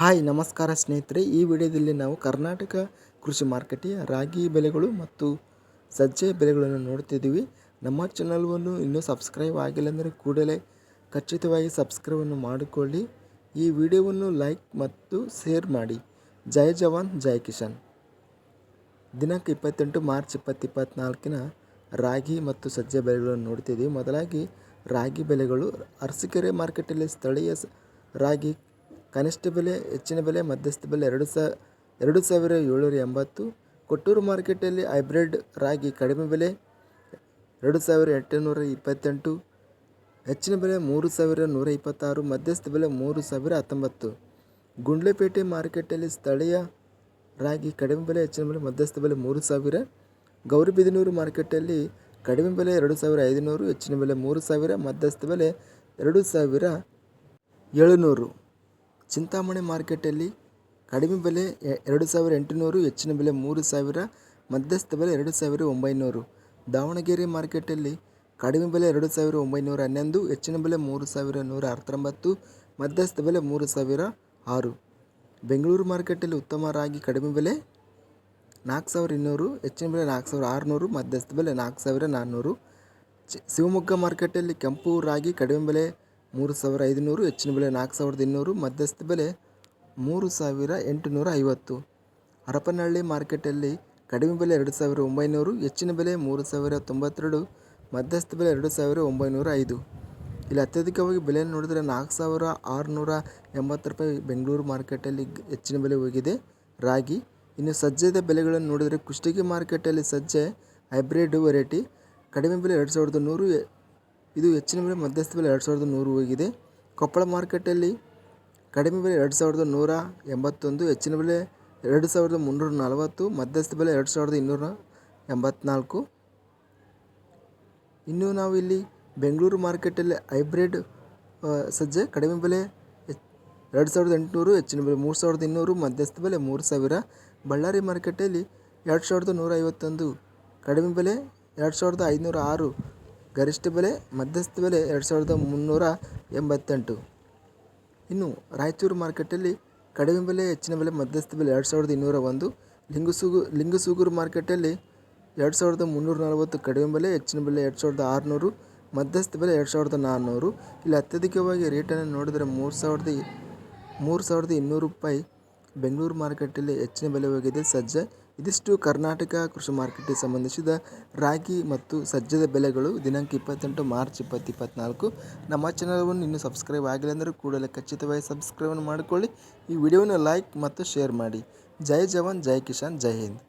Hi, ನಮಸ್ಕಾರ ಸ್ನೇಹಿತರೆ. ಈ ವಿಡಿಯೋದಲ್ಲಿ ನಾವು ಕರ್ನಾಟಕ ಕೃಷಿ ಮಾರುಕಟ್ಟೆಯ ರಾಗಿ ಬೆಲೆಗಳು ಮತ್ತು ಸಜ್ಜೆ ಬೆಲೆಗಳನ್ನು ನೋಡ್ತಿದ್ದೀವಿ. ನಮ್ಮ ಚಾನಲ್ವನ್ನು ಇನ್ನೂ ಸಬ್ಸ್ಕ್ರೈಬ್ ಆಗಿಲ್ಲ ಅಂದರೆ ಕೂಡಲೇ ಖಚಿತವಾಗಿ ಸಬ್ಸ್ಕ್ರೈಬನ್ನು ಮಾಡಿಕೊಳ್ಳಿ. ಈ ವಿಡಿಯೋವನ್ನು ಲೈಕ್ ಮತ್ತು ಶೇರ್ ಮಾಡಿ. ಜೈ ಜವಾನ್, ಜೈ ಕಿಶನ್ ದಿನಾಂಕ ಇಪ್ಪತ್ತೆಂಟು ಮಾರ್ಚ್ ಇಪ್ಪತ್ತು ಇಪ್ಪತ್ತ್ನಾಲ್ಕಿನ ರಾಗಿ ಮತ್ತು ಸಜ್ಜೆ ಬೆಲೆಗಳನ್ನು ನೋಡ್ತಿದ್ದೀವಿ. ಮೊದಲಾಗಿ ರಾಗಿ ಬೆಲೆಗಳು ಅರಸೀಕೆರೆ ಮಾರ್ಕೆಟಲ್ಲಿ ಸ್ಥಳೀಯ ರಾಗಿ ಕನಿಷ್ಠ ಬೆಲೆ, ಹೆಚ್ಚಿನ ಬೆಲೆ, ಮಧ್ಯಸ್ಥ ಬೆಲೆ ಎರಡು ಸ, ಎರಡು ಸಾವಿರ ಏಳ್ನೂರ ಎಂಬತ್ತು. ಕೊಟ್ಟೂರು ಮಾರ್ಕೆಟಲ್ಲಿ ಹೈಬ್ರಿಡ್ ರಾಗಿ ಕಡಿಮೆ ಬೆಲೆ ಎರಡು ಸಾವಿರ ಎಂಟುನೂರ ಇಪ್ಪತ್ತೆಂಟು. ಹೆಚ್ಚಿನ ಬೆಲೆ ಮೂರು ಸಾವಿರ ನೂರ ಇಪ್ಪತ್ತಾರು. ಮಧ್ಯಸ್ಥ ಬೆಲೆ ಮೂರು ಸಾವಿರ ಹತ್ತೊಂಬತ್ತು. ಗುಂಡ್ಲೆಪೇಟೆ ಮಾರ್ಕೆಟಲ್ಲಿ ಸ್ಥಳೀಯ ರಾಗಿ ಕಡಿಮೆ ಬೆಲೆ, ಹೆಚ್ಚಿನ ಬೆಲೆ, ಮಧ್ಯಸ್ಥ ಬೆಲೆ ಮೂರು ಸಾವಿರ. ಗೌರಿಬಿದನೂರು ಮಾರ್ಕೆಟಲ್ಲಿ ಕಡಿಮೆ ಬೆಲೆ ಎರಡು ಸಾವಿರ ಐದುನೂರು. ಹೆಚ್ಚಿನ ಬೆಲೆ ಮೂರು ಸಾವಿರ. ಮಧ್ಯಸ್ಥ ಬೆಲೆ ಎರಡು ಸಾವಿರ ಏಳುನೂರು. ಚಿಂತಾಮಣಿ ಮಾರ್ಕೆಟಲ್ಲಿ ಕಡಿಮೆ ಬೆಲೆ ಎರಡು ಸಾವಿರ ಎಂಟುನೂರು, ಹೆಚ್ಚಿನ ಬೆಲೆ ಮೂರು ಸಾವಿರ, ಮಧ್ಯಸ್ಥ ಬೆಲೆ ಎರಡು ಸಾವಿರ ಒಂಬೈನೂರು. ದಾವಣಗೆರೆ ಮಾರ್ಕೆಟಲ್ಲಿ ಕಡಿಮೆ ಬೆಲೆ ಎರಡು ಸಾವಿರ ಒಂಬೈನೂರ ಹನ್ನೊಂದು, ಹೆಚ್ಚಿನ ಬೆಲೆ ಮೂರು ಸಾವಿರ ನೂರ ಹತ್ತೊಂಬತ್ತು ಮಧ್ಯಸ್ಥ ಬೆಲೆ ಮೂರು ಸಾವಿರ ಆರು. ಬೆಂಗಳೂರು ಮಾರ್ಕೆಟಲ್ಲಿ ಉತ್ತಮ ರಾಗಿ ಕಡಿಮೆ ಬೆಲೆ ನಾಲ್ಕು ಸಾವಿರ ಇನ್ನೂರು, ಹೆಚ್ಚಿನ ಬೆಲೆ ನಾಲ್ಕು ಸಾವಿರ ಆರುನೂರು, ಮಧ್ಯಸ್ಥ ಬೆಲೆ ನಾಲ್ಕು ಸಾವಿರ ನಾನ್ನೂರು. ಚಿ, ಶಿವಮೊಗ್ಗ ಮಾರ್ಕೆಟಲ್ಲಿ ಕೆಂಪು ರಾಗಿ ಕಡಿಮೆ ಬೆಲೆ ಮೂರು ಸಾವಿರ ಐದುನೂರು, ಹೆಚ್ಚಿನ ಬೆಲೆ ನಾಲ್ಕು ಸಾವಿರದ ಇನ್ನೂರು, ಮಧ್ಯಸ್ಥ ಬೆಲೆ ಮೂರು ಸಾವಿರ ಎಂಟುನೂರ ಐವತ್ತು. ಹರಪನಹಳ್ಳಿ ಮಾರ್ಕೆಟಲ್ಲಿ ಕಡಿಮೆ ಬೆಲೆ ಎರಡು ಸಾವಿರ ಒಂಬೈನೂರು, ಹೆಚ್ಚಿನ ಬೆಲೆ ಮೂರು ಸಾವಿರ ತೊಂಬತ್ತೆರಡು, ಮಧ್ಯಸ್ಥ ಬೆಲೆ ಎರಡು ಸಾವಿರ ಒಂಬೈನೂರ ಐದು. ಇಲ್ಲಿ ಅತ್ಯಧಿಕವಾಗಿ ಬೆಲೆ ನೋಡಿದರೆ ನಾಲ್ಕು ಸಾವಿರ ಆರುನೂರ ಎಂಬತ್ತು ರೂಪಾಯಿ ಬೆಂಗಳೂರು ಮಾರ್ಕೆಟಲ್ಲಿ ಹೆಚ್ಚಿನ ಬೆಲೆ ಹೋಗಿದೆ. ರಾಗಿ, ಇನ್ನು ಸಜ್ಜೆದ ಬೆಲೆಗಳನ್ನು ನೋಡಿದರೆ ಕುಷ್ಟಗಿ ಮಾರ್ಕೆಟಲ್ಲಿ ಸಜ್ಜೆ, ಹೈಬ್ರಿಡ್ ವೆರೈಟಿ, ಕಡಿಮೆ ಬೆಲೆ ಎರಡು ಸಾವಿರದ ನೂರು ಇದು ಹೆಚ್ಚಿನ ಬೆಲೆ ಮಧ್ಯಸ್ಥ ಬೆಲೆ ಎರಡು ಸಾವಿರದ ನೂರು ಹೋಗಿದೆ. ಕೊಪ್ಪಳ ಮಾರ್ಕೆಟಲ್ಲಿ ಕಡಿಮೆ ಬೆಲೆ ಎರಡು ಸಾವಿರದ ನೂರ ಎಂಬತ್ತೊಂದು, ಹೆಚ್ಚಿನ ಬೆಲೆ ಎರಡು ಸಾವಿರದ ಮುನ್ನೂರ ನಲವತ್ತು, ಮಧ್ಯಸ್ಥ ಬೆಲೆ ಎರಡು ಸಾವಿರದ ಇನ್ನೂರ ಎಂಬತ್ನಾಲ್ಕು. ಇನ್ನು ನಾವು ಇಲ್ಲಿ ಬೆಂಗಳೂರು ಮಾರ್ಕೆಟಲ್ಲಿ ಹೈಬ್ರಿಡ್ ಸಜ್ಜೆ ಕಡಿಮೆ ಬೆಲೆ ಎರಡು ಸಾವಿರದ ಎಂಟುನೂರು, ಹೆಚ್ಚಿನ ಬೆಲೆ ಮೂರು ಸಾವಿರದ ಇನ್ನೂರು, ಮಧ್ಯಸ್ಥ ಬೆಲೆ ಮೂರು ಸಾವಿರ. ಬಳ್ಳಾರಿ ಮಾರ್ಕೆಟಲ್ಲಿ ಎರಡು ಸಾವಿರದ ನೂರ ಐವತ್ತೊಂದು ಕಡಿಮೆ ಬೆಲೆ ಎರಡು ಸಾವಿರದ ಐದುನೂರ ಆರು ಗರಿಷ್ಠ ಬೆಲೆ, ಮಧ್ಯಸ್ಥ ಬೆಲೆ ಎರಡು ಸಾವಿರದ ಮುನ್ನೂರ ಎಂಬತ್ತೆಂಟು. ಇನ್ನು ರಾಯಚೂರು ಮಾರ್ಕೆಟಲ್ಲಿ ಕಡಿಮೆ ಬೆಲೆ, ಹೆಚ್ಚಿನ ಬೆಲೆ, ಮಧ್ಯಸ್ಥ ಬೆಲೆ ಎರಡು ಸಾವಿರದ ಇನ್ನೂರ ಒಂದು. ಲಿಂಗಸೂಗು, ಲಿಂಗಸೂಗೂರು ಮಾರ್ಕೆಟಲ್ಲಿ ಎರಡು ಸಾವಿರದ ಮುನ್ನೂರ ನಲವತ್ತು ಕಡಿಮೆ ಬೆಲೆ, ಹೆಚ್ಚಿನ ಬೆಲೆ ಎರಡು ಸಾವಿರದ ಆರುನೂರು, ಮಧ್ಯಸ್ಥ ಬೆಲೆ ಎರಡು ಸಾವಿರದ ನಾನ್ನೂರು ಇಲ್ಲಿ ಅತ್ಯಧಿಕವಾಗಿ ರೇಟನ್ನು ನೋಡಿದರೆ ಮೂರು ಸಾವಿರದ ಮೂರು ಸಾವಿರದ ಇನ್ನೂರು ರೂಪಾಯಿ ಬೆಂಗಳೂರು ಮಾರ್ಕೆಟಲ್ಲಿ ಹೆಚ್ಚಿನ ಬೆಲೆ ಹೋಗಿದೆ. ಸಜ್ಜೆ ಇದಿಷ್ಟು ಕರ್ನಾಟಕ ಕೃಷಿ ಮಾರ್ಕೆಟ್ಗೆ ಸಂಬಂಧಿಸಿದ ರಾಗಿ ಮತ್ತು ಸಜ್ಜದ ಬೆಲೆಗಳು ದಿನಾಂಕ ಇಪ್ಪತ್ತೆಂಟು ಮಾರ್ಚ್ ಇಪ್ಪತ್ತು ಇಪ್ಪತ್ನಾಲ್ಕು ನಮ್ಮ ಚಾನಲವನ್ನು ಇನ್ನೂ ಸಬ್ಸ್ಕ್ರೈಬ್ ಆಗಿಲ್ಲ ಅಂದರೆ ಕೂಡಲೇ ಖಚಿತವಾಗಿ ಸಬ್ಸ್ಕ್ರೈಬ್ ಮಾಡಿಕೊಳ್ಳಿ. ಈ ವಿಡಿಯೋನ ಲೈಕ್ ಮತ್ತು ಶೇರ್ ಮಾಡಿ. ಜೈ ಜವಾನ್, ಜೈ ಕಿಸಾನ್, ಜೈ ಹಿಂದ್.